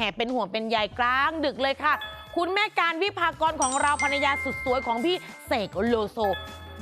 ห่เป็นห่วงเป็นใยกลางดึกเลยค่ะ คุณแม่การวิภากรของเราภรรยาสุดสวยของพี่เสกโลโซ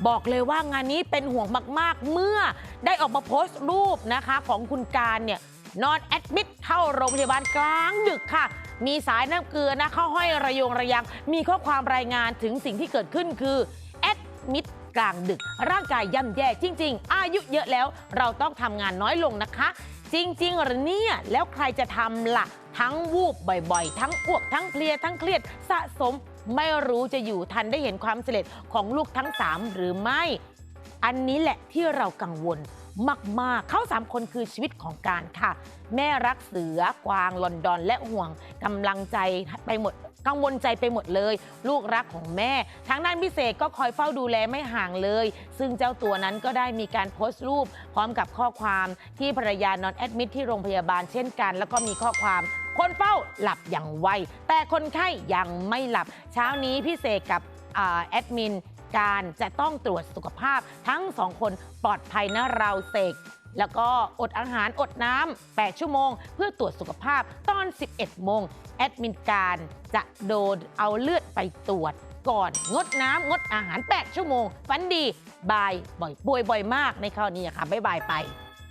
บอกเลยว่างานนี้เป็นห่วงมากๆ เมื่อได้ออกมาโพสต์รูปนะคะของคุณการเนี่ยนอนแอดมิดเข้าโรงพยาบาลกลางดึกค่ะ มีสายน้ำเกลือนะเข้าห้อยระยงระยัง มีข้อความรายงานถึงสิ่งที่เกิดขึ้นคือแอดมิด กลางดึก ร่างกายย่ำแย่จริง ๆ อายุเยอะแล้วเราต้องทำงานน้อยลงนะคะ จริงๆหรือเนี่ยแล้วใครจะทำล่ะ ทั้งวูบบ่อยๆ ทั้งอ้วกทั้งเพลียทั้งเครียดสะสมไม่รู้จะอยู่ทันได้เห็นความสำเร็จของลูกทั้ง 3 หรือไม่ อันนี้แหละที่เรากังวลมาก ๆ เขาสามคนคือชีวิตของการค่ะ แม่รักเสือกวางลอนดอนและห่วงกำลังใจไปหมด กังวลใจไปหมดเลย ลูกรักของแม่ ทางด้านพิเศษก็คอยเฝ้าดูแลไม่ห่างเลย ซึ่งเจ้าตัวนั้นก็ได้มีการโพสต์รูป พร้อมกับข้อความที่ภรรยานอนแอดมิทที่โรงพยาบาลเช่นกัน แล้วก็มีข้อความคนเฝ้าหลับอย่างไว แต่คนไข้ยังไม่หลับ เช้านี้พี่เสกกับอแอดมินการจะต้องตรวจสุขภาพทั้งสองคนปลอดภัยนะเราเสก แล้วก็อดอาหารอดน้ำ 8 ชั่วโมง เพื่อตรวจสุขภาพตอน 11 โมง แอดมินการจะโดนเอาเลือดไปตรวจก่อน งดน้ำงดอาหาร 8 ชั่วโมง ฟันดีบายบ่อยป่วยบ่อยมากในคราวนี้ค่ะบายบายไป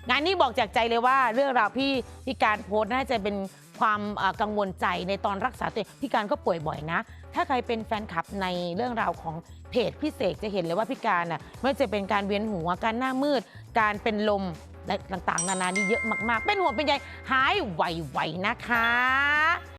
งานนี้บอกจากใจเลยว่าเรื่องราวพี่พี่การโพสต์น่าจะเป็น ความกังวลใจในตอนรักษาตัวพี่การก็ป่วยบ่อยนะ ถ้าใครเป็นแฟนคลับในเรื่องราวของเพจพี่เสกจะเห็นเลยว่าพี่การน่ะไม่ว่าจะเป็นการเวียนหัวการหน้ามืด การเป็นลมและต่างๆ นานานี่เยอะมากๆ เป็นห่วงเป็นใยหายไวๆนะคะ